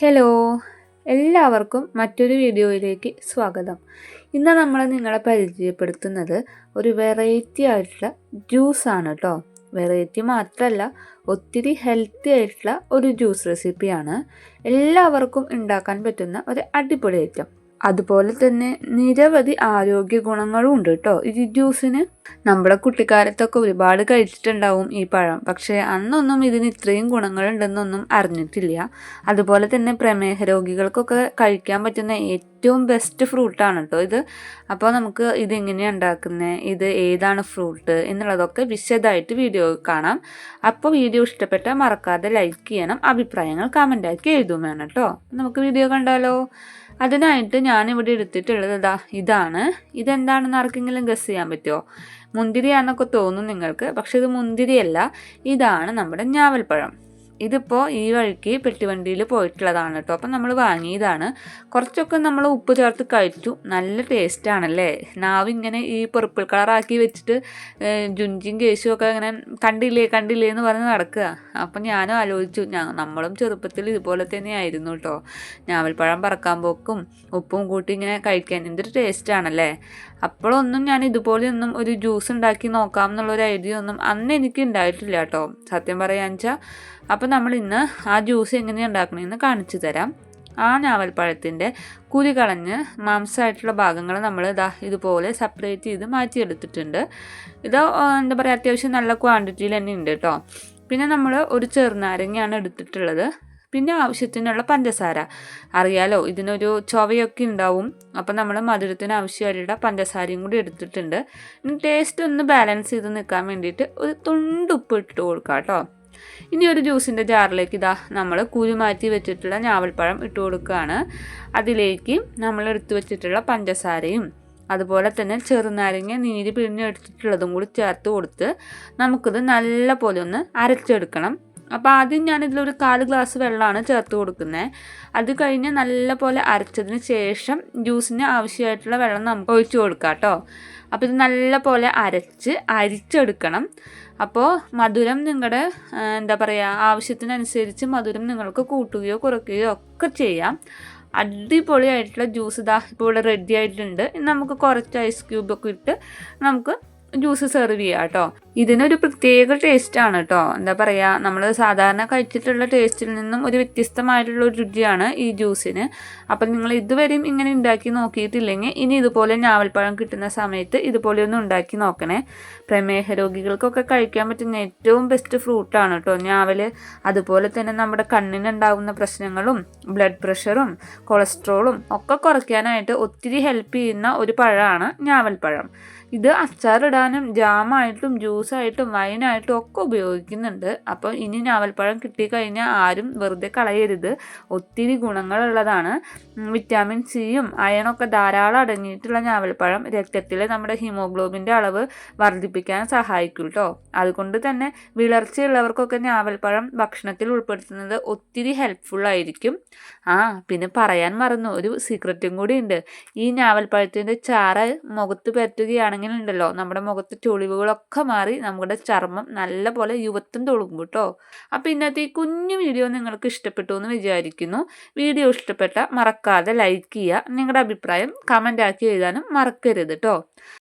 Hello എല്ലാവർക്കും മറ്റൊരു വീഡിയോയിലേക്ക് സ്വാഗതം. ഇന്ന് നമ്മൾ നിങ്ങളെ പരിചയപ്പെടുത്തുന്നത് ഒരു വെറൈറ്റി ആയിട്ടുള്ള ജ്യൂസാണ് കേട്ടോ വെറൈറ്റി മാത്രമല്ല ഒത്തിരി ഹെൽത്തി ആയിട്ടുള്ള ഒരു ജ്യൂസ് റെസിപ്പിയാണ് എല്ലാവർക്കും ഉണ്ടാക്കാൻ പറ്റുന്ന ഒരു അടിപൊളി ഐറ്റം അതുപോലെ തന്നെ നിരവധി ആരോഗ്യ ഗുണങ്ങളും ഉണ്ട് കേട്ടോ ഈ ജ്യൂസിന് നമ്മുടെ കുട്ടിക്കാലത്തൊക്കെ ഒരുപാട് കഴിച്ചിട്ടുണ്ടാവും ഈ പഴം. പക്ഷേ അന്നൊന്നും ഇതിന് ഇത്രയും ഗുണങ്ങളുണ്ടെന്നൊന്നും അറിഞ്ഞിട്ടില്ല. അതുപോലെ തന്നെ പ്രമേഹ രോഗികൾക്കൊക്കെ കഴിക്കാൻ പറ്റുന്ന ഏറ്റവും ബെസ്റ്റ് ഫ്രൂട്ടാണ് കേട്ടോ ഇത് അപ്പോൾ നമുക്ക് ഇത് എങ്ങനെയാണ് ഉണ്ടാക്കുന്നത് ഇത് ഏതാണ് ഫ്രൂട്ട് എന്നുള്ളതൊക്കെ വിശദമായിട്ട് വീഡിയോ കാണാം. അപ്പോൾ വീഡിയോ ഇഷ്ടപ്പെട്ടാൽ മറക്കാതെ ലൈക്ക് ചെയ്യണം. അഭിപ്രായങ്ങൾ കമന്റാക്കി എഴുതും വേണം കേട്ടോ. നമുക്ക് വീഡിയോ കണ്ടാലോ? അതിനായിട്ട് ഞാനിവിടെ എടുത്തിട്ടുള്ളത് ഇതാ ഇതാണ്. ഇതെന്താണെന്ന് ആർക്കെങ്കിലും ഗസ് ചെയ്യാൻ പറ്റുമോ മുന്തിരിയാണെന്നൊക്കെ തോന്നും നിങ്ങൾക്ക്. പക്ഷെ ഇത് മുന്തിരിയല്ല. ഇതാണ് നമ്മുടെ ഞാവൽപ്പഴം. ഇതിപ്പോൾ ഈ വഴിക്ക് പെട്ടിവണ്ടിയിൽ പോയിട്ടുള്ളതാണ് കേട്ടോ. അപ്പം നമ്മൾ വാങ്ങിയതാണ്. കുറച്ചൊക്കെ നമ്മൾ ഉപ്പ് ചേർത്ത് കഴിച്ചു. നല്ല ടേസ്റ്റാണല്ലേ നാവ് ഇങ്ങനെ ഈ പെർപ്പിൾ കളറാക്കി വെച്ചിട്ട് ജുഞ്ചിയും കേശും ഒക്കെ ഇങ്ങനെ കണ്ടില്ലേ കണ്ടില്ലേ എന്ന് പറഞ്ഞ് നടക്കുക. അപ്പം ഞാനും ആലോചിച്ചു ഞാൻ നമ്മളും ചെറുപ്പത്തിൽ ഇതുപോലെ തന്നെ തന്നെയായിരുന്നു കേട്ടോ. ഞാവൽപ്പഴം പറക്കാൻ പോക്കും ഉപ്പും കൂട്ടി ഇങ്ങനെ കഴിക്കാൻ. എന്തൊരു ടേസ്റ്റ് ആണല്ലേ? അപ്പോഴൊന്നും ഞാൻ ഇതുപോലെയൊന്നും ഒരു ജ്യൂസ് ഉണ്ടാക്കി നോക്കാം എന്നുള്ളൊരു ഐഡിയ ഒന്നും അന്ന് എനിക്ക് ഉണ്ടായിട്ടില്ല കേട്ടോ. സത്യം പറയാന്ന് വെച്ചാൽ അപ്പോൾ നമ്മൾ ഇന്ന് ആ ജ്യൂസ് എങ്ങനെയാണ് ഉണ്ടാക്കണമെന്ന് കാണിച്ചു തരാം. ആ ഞാവൽപ്പഴത്തിന്റെ കുരി കളഞ്ഞ് മാംസമായിട്ടുള്ള ഭാഗങ്ങൾ നമ്മൾ ഇതാ ഇതുപോലെ സെപ്പറേറ്റ് ചെയ്ത് മാറ്റിയെടുത്തിട്ടുണ്ട്. ഇത് എന്താ പറയുക അത്യാവശ്യം നല്ല ക്വാണ്ടിറ്റിയിൽ തന്നെ ഉണ്ട് കേട്ടോ. പിന്നെ നമ്മൾ ഒരു ചെറുനാരങ്ങയാണ് എടുത്തിട്ടുള്ളത്. പിന്നെ ആവശ്യത്തിനുള്ള പഞ്ചസാര. അറിയാലോ ഇതിനൊരു ചൊവയൊക്കെ ഉണ്ടാവും. അപ്പം നമ്മൾ മധുരത്തിന് ആവശ്യമായിട്ടുള്ള പഞ്ചസാരയും കൂടി എടുത്തിട്ടുണ്ട്. ഇനി ടേസ്റ്റ് ഒന്ന് ബാലൻസ് ചെയ്ത് നിൽക്കാൻ വേണ്ടിയിട്ട് ഒരു തുണ്ടുപ്പ് ഇട്ട് കൊടുക്കാം കേട്ടോ. ഇനി ഒരു ജ്യൂസിന്റെ ജാറിലേക്ക് ഇതാ നമ്മൾ കുരു മാറ്റി വെച്ചിട്ടുള്ള ഞാവൽപ്പഴം ഇട്ട് കൊടുക്കുകയാണ്. അതിലേക്ക് നമ്മൾ എടുത്തു വെച്ചിട്ടുള്ള പഞ്ചസാരയും അതുപോലെ തന്നെ ചെറുനാരങ്ങ നീര് പിഴിഞ്ഞെടുത്തിട്ടുള്ളതും കൂടി ചേർത്ത് കൊടുത്ത് നമുക്കിത് നല്ല പോലെ ഒന്ന് അരച്ചെടുക്കണം. അപ്പോൾ ആദ്യം ഞാനിതിലൊരു കാൽ ഗ്ലാസ് വെള്ളമാണ് ചേർത്ത് കൊടുക്കുന്നത് അത് കഴിഞ്ഞ് നല്ല പോലെ അരച്ചതിന് ശേഷം ജ്യൂസിന് ആവശ്യമായിട്ടുള്ള വെള്ളം നമുക്ക് ഒഴിച്ചു കൊടുക്കാം കേട്ടോ. അപ്പോൾ ഇത് നല്ല പോലെ അരച്ച് അരിച്ചെടുക്കണം. അപ്പോൾ മധുരം നിങ്ങളുടെ എന്താ പറയുക ആവശ്യത്തിനനുസരിച്ച് മധുരം നിങ്ങൾക്ക് കൂട്ടുകയോ കുറയ്ക്കുകയോ ഒക്കെ ചെയ്യാം. അടിപൊളിയായിട്ടുള്ള ജ്യൂസ് ഇതാ ഇപ്പോൾ ഇവിടെ റെഡി ആയിട്ടുണ്ട്. നമുക്ക് കുറച്ച് ഐസ് ക്യൂബൊക്കെ ഇട്ട് നമുക്ക് ജ്യൂസ് സെർവ് ചെയ്യാം കേട്ടോ. ഇതിനൊരു പ്രത്യേക ടേസ്റ്റാണ് കേട്ടോ എന്താ പറയുക നമ്മൾ സാധാരണ കഴിച്ചിട്ടുള്ള ടേസ്റ്റിൽ നിന്നും ഒരു വ്യത്യസ്തമായിട്ടുള്ള ഒരു രുചിയാണ് ഈ ജ്യൂസിന് അപ്പം നിങ്ങൾ ഇതുവരെയും ഇങ്ങനെ ഉണ്ടാക്കി നോക്കിയിട്ടില്ലെങ്കിൽ ഇനി ഇതുപോലെ ഞാവൽപ്പഴം കിട്ടുന്ന സമയത്ത് ഇതുപോലെ ഒന്ന് ഉണ്ടാക്കി നോക്കണേ. പ്രമേഹ രോഗികൾക്കൊക്കെ കഴിക്കാൻ പറ്റുന്ന ഏറ്റവും ബെസ്റ്റ് ഫ്രൂട്ടാണ് കേട്ടോ ഞാവൽ അതുപോലെ തന്നെ നമ്മുടെ കണ്ണിനുണ്ടാകുന്ന പ്രശ്നങ്ങളും ബ്ലഡ് പ്രഷറും കൊളസ്ട്രോളും ഒക്കെ കുറയ്ക്കാനായിട്ട് ഒത്തിരി ഹെൽപ്പ് ചെയ്യുന്ന ഒരു പഴമാണ് ഞാവൽപ്പഴം. ഇത് അച്ചാറിടാനും ജാമായിട്ടും ജ്യൂസായിട്ടും വൈനായിട്ടും ഒക്കെ ഉപയോഗിക്കുന്നുണ്ട്. അപ്പോൾ ഇനി ഞാവൽപ്പഴം കിട്ടിക്കഴിഞ്ഞാൽ ആരും വെറുതെ കളയരുത്. ഒത്തിരി ഗുണങ്ങളുള്ളതാണ്. വിറ്റാമിൻ സിയും അയണൊക്കെ ധാരാളം അടങ്ങിയിട്ടുള്ള ഞാവൽപ്പഴം രക്തത്തിലെ നമ്മുടെ ഹീമോഗ്ലോബിന്റെ അളവ് വർദ്ധിപ്പിക്കാൻ സഹായിക്കും കേട്ടോ അതുകൊണ്ട് തന്നെ വിളർച്ചയുള്ളവർക്കൊക്കെ ഞാവൽപ്പഴം ഭക്ഷണത്തിൽ ഉൾപ്പെടുത്തുന്നത് ഒത്തിരി ഹെൽപ്ഫുൾ ആയിരിക്കും. ആ പിന്നെ പറയാൻ മറന്നു. ഒരു സീക്രട്ടും കൂടി ഉണ്ട്. ഈ ഞാവൽപ്പഴത്തിന്റെ ചാറ് മുഖത്ത് പറ്റുകയാണെങ്കിൽ ഉണ്ടല്ലോ നമ്മുടെ മുഖത്ത് ചുളിവുകളൊക്കെ മാറി നമ്മുടെ ചർമ്മം നല്ലപോലെ യുവത്വം തൊളുമ്പും കേട്ടോ. അപ്പോൾ ഇന്നത്തെ ഈ കുഞ്ഞു വീഡിയോ നിങ്ങൾക്ക് ഇഷ്ടപ്പെട്ടു എന്ന് വിചാരിക്കുന്നു. വീഡിയോ ഇഷ്ടപ്പെട്ട മറക്കാതെ ലൈക്ക് ചെയ്യുക. നിങ്ങളുടെ അഭിപ്രായം കമന്റ് ആക്കി എഴുതാനും മറക്കരുത് കേട്ടോ.